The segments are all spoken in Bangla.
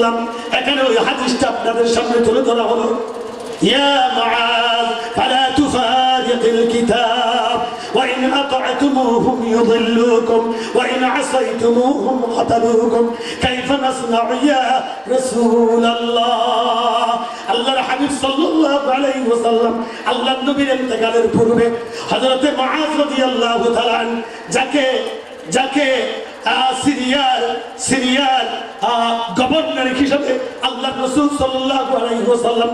সাল্লাম এখানে ওই হাদিসটা আপনাদের সামনে তুলে ধরা হলো ইয়া মুআজ ফালা তুফারিকিল কিতাব وإن أطعتموهم يضلوكم وإن عصيتموهم قتلوكم كيف نصنع يا رسول الله আল্লাহর হাবিব সাল্লাল্লাহু আলাইহি ওয়াসাল্লাম আল্লাহর নবীর ইন্তেকালের পূর্বে হযরতে মুআজ রাদিয়াল্লাহু তাআলা আন যাকে যাকে আহ, সিরিয়ার সিরিয়ার গভর্নর হিসেবে আল্লাহ রসুল আলাইহি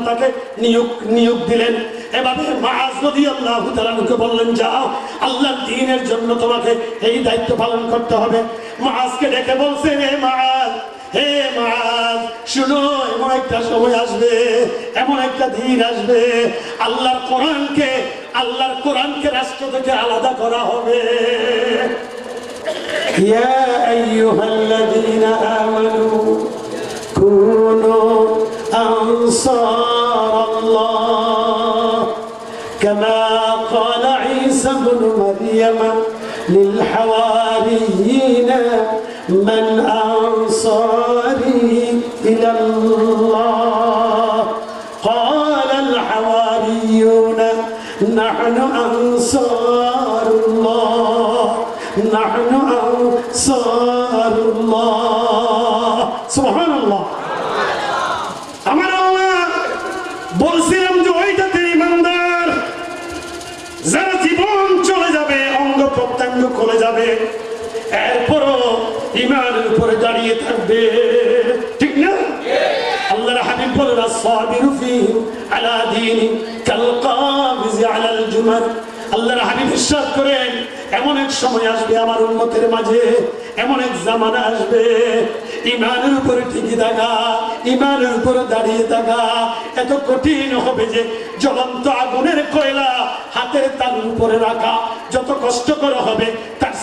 তাকে নিয়োগ নিয়োগ দিলেন। এভাবে মাআজ রাদিয়াল্লাহু তাআলাকে বললেন, যাও, আল্লাহর দ্বীনের জন্য তোমাকে এই দায়িত্ব পালন করতে হবে। মাআজকে ডেকে বলছেন হে মাআজ হে মাআজ, শুনো, এমন একটা সময় আসবে, এমন একটা দিন আসবে, আল্লাহর কোরআনকে আল্লাহর কোরআনকে রাষ্ট্র থেকে আলাদা করা হবে। يا أيها الذين آمنوا كونوا أنصار الله كما قال عيسى بن مريم للحواريين উপরে দাঁড়িয়ে থাকবে। ঠিক না? আল্লাহর হাবিব বলেন, আস-সাবিরু ফীহি আলা দীনি কাল কাবিজি আলাল জুমার আল্লাহর হাবিব ইরশাদ করেন, এমন এক সময় আসবে আমার উম্মতের মাঝে, এমন এক জামানা আসবে। ইমানের উপরে টিকে থাকা, ইমানের উপরে দাঁড়িয়ে থাকা। এত কঠিন হবে যে জ্বলন্ত আগুনের কয়লা হাতের তালুর উপরে রাখা যত কষ্টকর হবে তার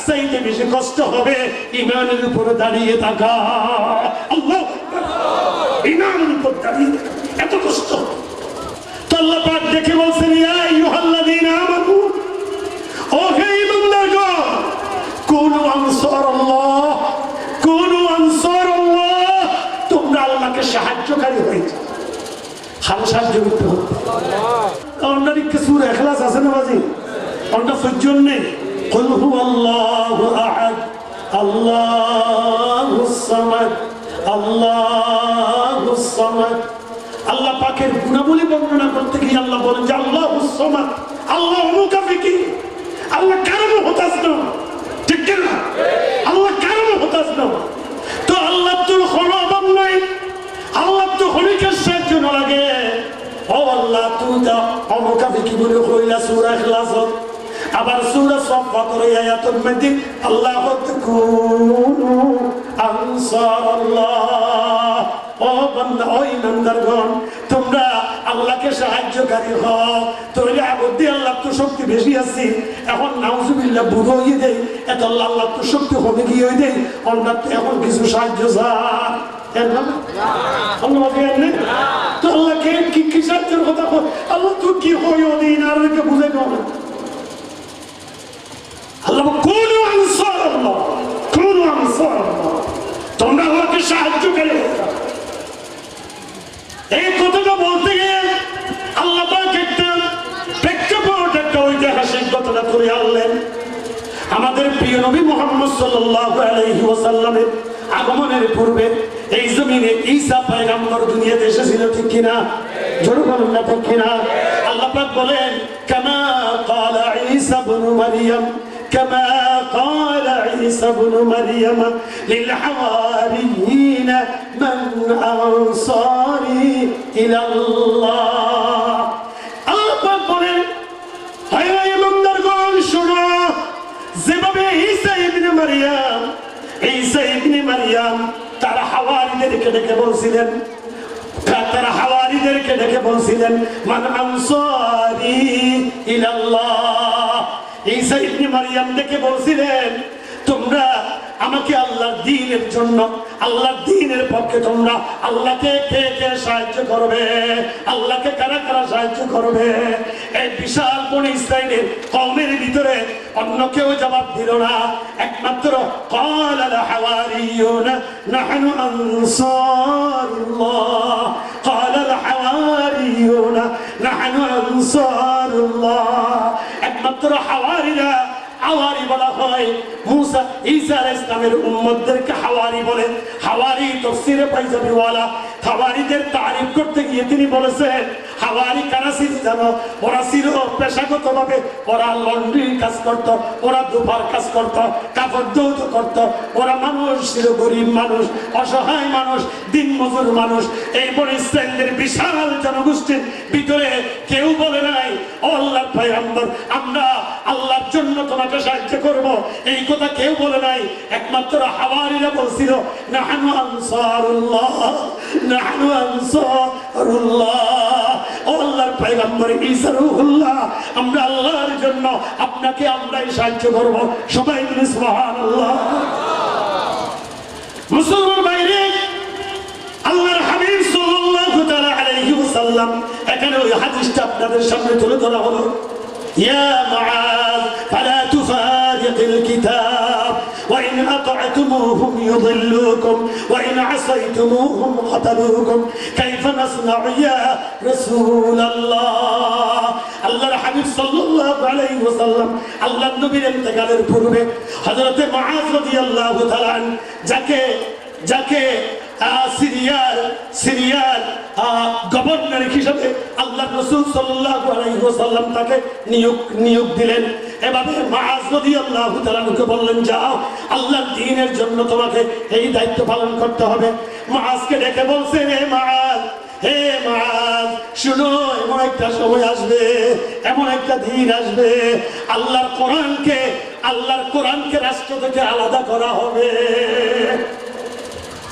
চাইতে বেশি কষ্ট হবে। ইমানের উপরে দাঁড়িয়ে থাকা। আল্লাহ! ইমানের উপর দাঁড়িয়ে এত কষ্ট। আল্লাহ পাক দেখে বলছেন, ইয়া আইয়ুহাল্লাযীনা আমানু, ও হে ইমানদারগণ কুনু আনসারাল্লাহ কুনু আনসারাল্লাহ, তোমরা আল্লাহকে সাহায্যকারী হয়ে খালি সাহায্য করতে হবে অন্যান্য কিছু এখলাস আছে না বাজি? অন্য সহ্জন নেই। قل هو الله أحد الله الصمد الله الصمد আল্লাহ পাকের গুণাবলী বর্ণনা করতে গিয়ে আল্লাহ বলেন যে আল্লাহ উসমান আল্লাহ মুকাফিকি আল্লাহ কারণ হতাশ না ঠিক কি না আল্লাহ কারণ হতাশ না তো আল্লাহ তোর কোনো অভাব নাই আল্লাহ তো হরিকের সাহায্য না লাগে ও আল্লাহ তুই যা অমুকাফিকি বলে কইলা সূরা ইখলাস আবার সূরা করে আয়াতুল আল্লাহ কুনু আনসারাল্লাহ। ও বান্দা ও ইমানদারগণ তোমরা আল্লাহকে সাহায্যকারী হও। আল্লাহ তো শক্তি বেশি আছে। এখন নাউজুবিল্লাহ বুড়ো হয়ে দেয় এত আল্লাহ আল্লাহ তো শক্তি হবে কি হয়ে দেয় অন্য তো এখন কিছু সাহায্য তো আল্লাহকে কি কি সাহায্যের কথা? আল্লাহ তো কি হয় ওদিন আর বুঝে না। আল্লাহ কোন আনসার আল্লাহ কোন আনসার তোমরা আল্লাহকে সাহায্য করে। এই কথাটা বলতে গিয়ে আল্লাহ একটা প্রেক্ষাপট, একটা ঐতিহাসিক ঘটনা করে আনলেন। আমাদের প্রিয় নবী মোহাম্মদ সাল্লাল্লাহু আগমনের পূর্বে এই জমিনে ঈসা পয়গম্বর দুনিয়াতে এসেছিল, ঠিক কিনা? জোর বলুন না, ঠিক কিনা? আল্লাহ বলেন, কামা ক্বালা ঈসা ইবনে মারইয়াম كما قال عيسى ابن مريم للحواريين من أنصاري إلى الله আল্লাহ পাক বলেন হায় হায় ইমানদারগণ শোনো যেভাবে ঈসা ইবনে মারিয়াম ঈসা ইবনে মারিয়াম তার হাওয়ারিদেরকে ডেকে বলছিলেন তারা হাওয়ারিদেরকে ডেকে বলছিলেন মান আনসারি ইলাল্লাহ ঈসা ইবনে মারিয়াম দেখে বলছিলেন, তোমরা আমাকে আল্লাহর দিনের জন্য, আল্লাহর দিনের পক্ষে তোমরা আল্লাহকে কে কে সাহায্য করবে? আল্লাহকে কারা কারা সাহায্য করবে? এই বিশাল কোন ইসরায়েলের কমের ভিতরে অন্য কেউ জবাব দিল না। একমাত্র কল আল হাওয়ারিয়ুন নাহনু আনসারুল্লাহ। কল আল হাওয়ারিয়ুন নাহনু আনসারুল্লাহ। একমাত্র হাওয়ারিরা হাওয়ারি বলা হয়। মুসা, ঈসা আলাইহিস ইসলামের উম্মতদেরকে হাওয়ারি বলেন হাওয়ারি তাফসীরে পাইজাবি ওয়ালা হাওয়ারিদের তারিফ করতে গিয়ে তিনি বলেছেন হাওয়ারি কারা জানো ওরা ছিল পেশাগতভাবে, ওরা লন্ড্রি কাজ করত, ওরা দুপার কাজ করত, কাপড় দৌত করত, ওরা মানুষ ছিল গরিব মানুষ, অসহায় মানুষ, দিন মজুর মানুষ। এই ইসরায়েলের বিশাল জনগোষ্ঠীর ভিতরে কেউ বলে নাই, ও আল্লাহর পয়গম্বর, আমরা আল্লাহর জন্য তোমাকে সাহায্য করব। এই কথা কেউ বলে নাই, একমাত্র হাওয়ারিরা বলছিল, নাহানু আনসারুল্লাহ নাহানু আনসারুল্লাহ। আমরা আল্লাহর জন্য আপনাকে আমরাই সাহায্য করব। সবাই মুসলমান বাইরে আল্লাহর হাবিব এখানে ওই হাদিসটা আপনাদের সামনে তুলে ধরা হলো। ইয়া أطعتموهم يضلوكم وإن عصيتموهم قتلوكم كيف نصنع يا رسول الله আল্লাহর হাবিব সাল্লাল্লাহু আলাইহি ওয়াসাল্লাম আল্লাহর নবীর ইন্তেকালের পূর্বে হযরতে মুআজ রাদিয়াল্লাহু তাআলা আনহু যাকে যাকে আহ, সিরিয়ার সিরিয়ার আহ, গভর্নর হিসেবে আল্লাহ রসুল সাল্লাল্লাহু আলাইহি ওয়াসাল্লাম তাকে নিয়োগ নিয়োগ দিলেন এভাবে মাআজ রাদিয়াল্লাহু তাআলাকে বললেন, যাও, আল্লাহর দ্বীনের জন্য তোমাকে এই দায়িত্ব পালন করতে হবে। মাআজকে ডেকে বলছেন, হে মাআজ, হে শুনো, এমন একটা সময় আসবে, এমন একটা দিন আসবে, আল্লাহর কোরআনকে আল্লাহর কোরআনকে রাষ্ট্র থেকে আলাদা করা হবে।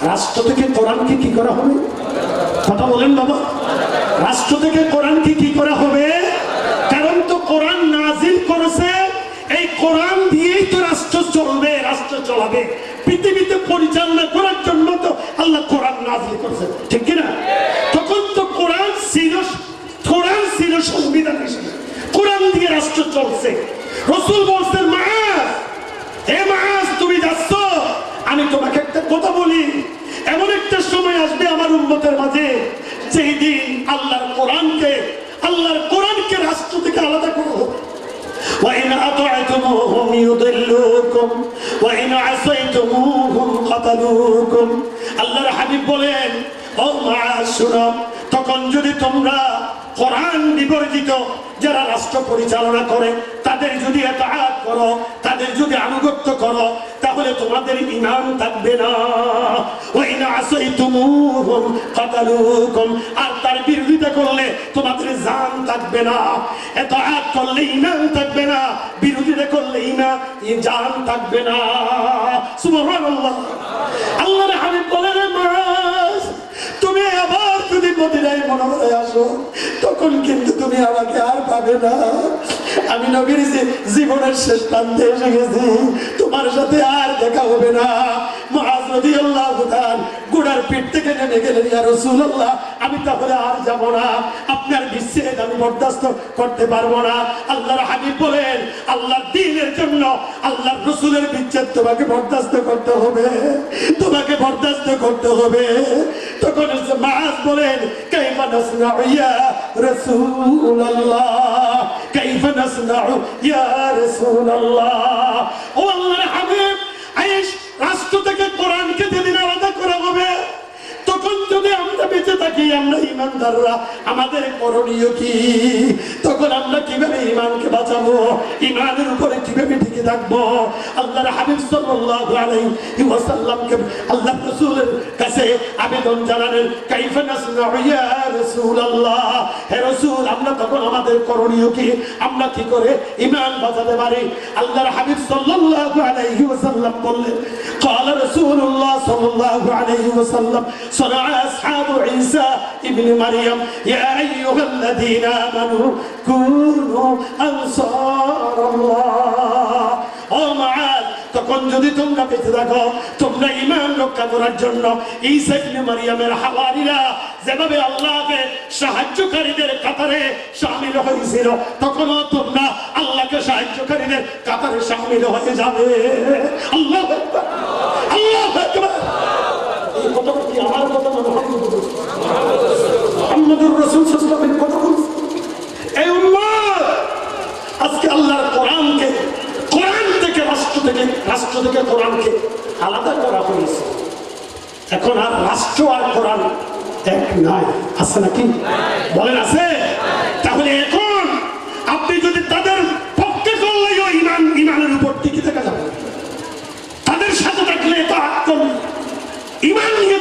রাষ্ট্র থেকে কোরআনকে কি করা হবে? কথা বলেন বাবা। রাষ্ট্র থেকে কোরআনকে কি করা হবে? কারণ তো কোরআন এই কোরআন দিয়েই তো রাষ্ট্র চলবে, রাষ্ট্র চলাবে। পৃথিবীতে পরিচালনা করার জন্য তো আল্লাহ কোরআন নাজিল করেছে ঠিক কিনা? তখন তো কোরআন ছিল কোরআন ছিল সংবিধান হিসেবে। কোরআন দিয়ে রাষ্ট্র চলছে। রসুল বলছেন মা হে মাস তুমি যাচ্ছ, আমি তোমাকে একটা কথা বলি। এমন একটা সময় আসবে আমার উন্মতের মাঝে, যেই দিন আল্লাহর কোরআনকে আল্লাহর কোরআনকে রাষ্ট্র থেকে আলাদা করো وإن أطعتموهم يضلوكم وإن عصيتموهم قتلوكم আল্লাহর হাবিব বলেন ও মা শুনো তখন যদি তোমরা কোরআন বিবর্জিত যারা রাষ্ট্র পরিচালনা করে তাদের যদি এতাহাত করো তাদের যদি আনুগত্য করো তাহলে তোমাদের ইমান থাকবে না। আর তার বিরোধিতা করলে তোমাদের জান থাকবে না। এত এতাহাত করলে ইমান থাকবে না, বিরোধিতা করলে ইমান জান থাকবে না। সুবহানাল্লাহ। আল্লাহর হাবিব বলেন মাস, তুমি আবার যদি মদিনায় মনে আসো, তখন কিন্তু তুমি আমাকে আর পাবে না। আমি নবীর জীবনের শেষ প্রান্তে এসে গেছি, তোমার সাথে আর দেখা হবে না। পিঠ থেকে নেমে গেলেন, ইয়া আমি তাহলে আর যাব না। আপনার বিচ্ছেদ আমি বরদাস্ত করতে পারব না। আল্লাহর হাবিব বলেন, আল্লাহর জন্য আল্লাহর বিচ্ছেদ তোমাকে বরদাস্ত করতে হবে। তোমাকে বরদাস্ত করতে হবে। তখন বলেন, কাইফা নাসনাউ ইয়া রাসূলুল্লাহ কাইফা নাসনাউ ইয়া রাসূলুল্লাহ ও আল্লাহর হাবিব আয়েশ রাষ্ট্র থেকে কোরআনকে যেদিন আলাদা করা হবে তখন যদি আমরা বেঁচে থাকি আমরা ইমানদাররা আমাদের করণীয় কি তখন আমরা কিভাবে ইমানকে বাঁচাবো ইমানের উপরে কিভাবে টিকে থাকবো আল্লাহর হাবিব সাল্লাল্লাহু আলাইহি ওয়াসাল্লামকে আল্লাহ রাসূলের কাছে আবেদন জানালেন কাইফা নাসনাউ ইয়া রাসূলুল্লাহ হে রাসূল আমরা তখন আমাদের করণীয় কি আমরা কি করে ইমান বাঁচাতে পারি আল্লাহর হাবিব সাল্লাল্লাহু আলাইহি ওয়াসাল্লাম বললেন قال رسول الله صلى الله عليه وسلم صنع أصحاب عيسى ابن مريم يا أيها الذين آمنوا كونوا أنصار الله ও মাআদ তখন যদি তোমরা বেঁচে থাকো তোমরা ইমান রক্ষা করার জন্য ঈসা ইবনে মারিয়ামের হাওয়ারিরা যেভাবে আল্লাহকে সাহায্যকারীদের কাতারে শামিল হয়েছিল তখনও তোমরা আল্লাহকে সাহায্যকারীদের কাতারে শামিল হয়ে যাবে আল্লাহ আকবার। আল্লাহ আজকে থেকে রাষ্ট্র রাষ্ট্র থেকে আলাদা করা হয়েছে। এখন আর রাষ্ট্র আর কোরআন এক নাই। আছে নাকি? বলেন, আছে তাহলে এখন আপনি যদি তাদের পক্ষে করলেও ইমান ইমানের উপর টিকে থাকা যাবে না। তাদের সাথে থাকলে তো আত্ম ইমান নিয়ে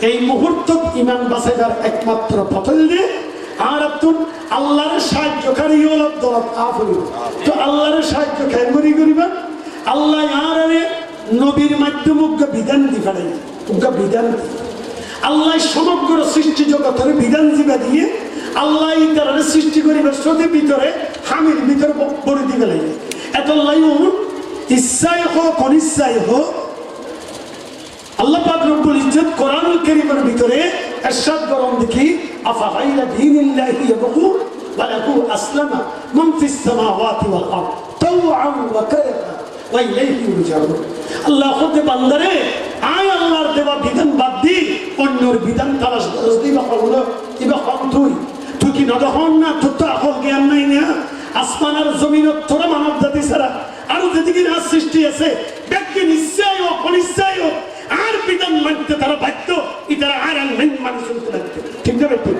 এই মুহূর্ত ইমান বাঁচাইবার একমাত্র পথল দিয়ে আর তুন আল্লাহর সাহায্যকারী হল দলত আফরি তো আল্লাহর সাহায্য কেন করি করিবেন আল্লাহ আর আরে নবীর মাধ্যমে উগ্র বিধান দি ফেলে উগ্র বিধান আল্লাহ সমগ্র সৃষ্টি জগতের বিধান দিবা দিয়ে আল্লাহ তারা সৃষ্টি করিবার সত্যি ভিতরে হামির ভিতরে বড়ি দিবে লাগে এত লাই ইচ্ছাই হোক অনিচ্ছাই হোক আল্লাহ রব্বুল ইজ্জত কোরআনুল কারীমের ভিতরে করেন দেখি আফা দীনিল্লাহি ওয়া লাহু আসলামা মান ফিস সামাওয়াতি ওয়াল আরদ, তাওআন ওয়া ওয়া ইলাইহি আল্লাহ খুদে বান্দারে, আয় আল্লাহর দেওয়া বিধান বাদ দি, অন্যর বিধান তালাশ তালাশ দিবা হলো ইবা হন তুই? তুই কি নদহন না? তোর তো আকল জ্ঞান নাই না? আসমান আর জমিন তোরা মানব জাতি ছাড়া আরও যেদিকে না সৃষ্টি আছে, ব্যক্তি নিশ্চয় হোক অনিশ্চয় হোক আর বিধান মানতে তারা বাধ্য। ইতারা আর আর মেন মানুষ চলতে লাগবে। ঠিক না বেটি?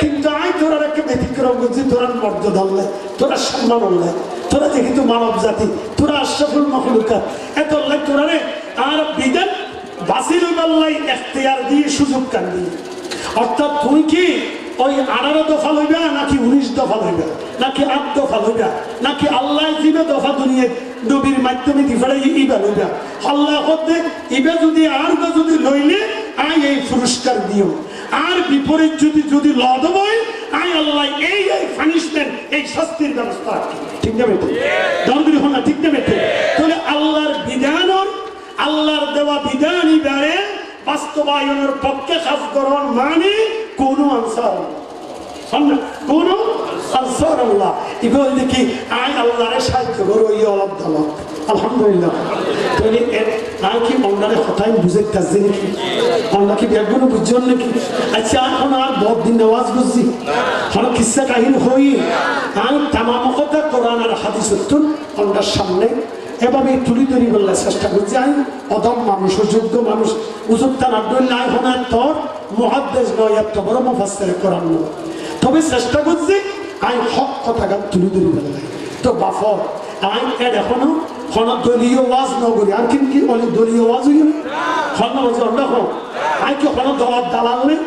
কিন্তু আই তোরা একটা ব্যতিক্রম করছি তোরা মর্যাদা আল্লাহ তোরা সম্মান আল্লাহ তোরা যেহেতু মানব জাতি, তোরা আশরাফুল মখলুকা এত আল্লাহ তোরা রে, আর বিধান বাসিরুল আল্লাহ এখতিয়ার দিয়ে সুযোগ কান দিয়ে। অর্থাৎ তুই কি ওই আঠারো দফা লইবা নাকি উনিশ দফা লইবা? নাকি আট দফা লইবা? নাকি আল্লাহ জিবে দফা দুনিয়া নবীর মাধ্যমে ইবা লইবা আল্লাহ ইবা যদি আর যদি লইলে আই এই পুরস্কার দিও। আর বিপরীত যদি যদি লদ হয় আই আল্লাহ এই এই পানিশমেন্ট এই শাস্তির ব্যবস্থা। ঠিক না না, ঠিক না বেটে তাহলে আল্লাহর বিধানর আল্লাহর দেওয়া বিধান ইবারে বাস্তবায়নের পক্ষে কাজ করন মানে কোন আনসার আই কি? আচ্ছা দিন অন্যার সামনে। এভাবে তুলি তৈরি করলে চেষ্টা করছি আমি অদম মানুষ, যোগ্য মানুষ। উজুক্তা নাড্ডুল্লাহ হনার তোর মহাদ্দেশ নয়, এত বড় মুফাসের কোরআন তবে চেষ্টা করছি আমি হক কথা তুলি তৈরি তো বাফর আমি এর এখনও হন দলীয় ওয়াজ নগরী। আর কিন্তু কি বলে দলীয় ওয়াজ হইল? হন বলছি অন্য কি হন দলাব দালাল নেই?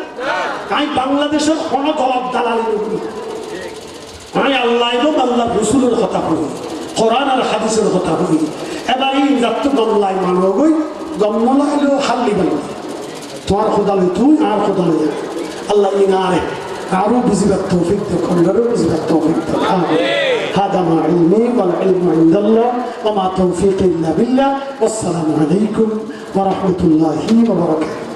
আমি বাংলাদেশের হন দলাব দালাল নগরী আমি আল্লাহ এবং আল্লাহ রসুলের কথা বলি, কোরআন আর হাদিসের কথা বলি। এবার এই যাত্র গমলাই মানব গই গমলাইলেও হাল্লি বানো তোমার খোদালে তুই, আর খোদালে আল্লাহ ইনারে عروض بك التوفيق تكون لرؤز التوفيق تكون. هذا ما علمي والعلم عند الله وما توفيقي إلا بالله. والسلام عليكم ورحمة الله وبركاته.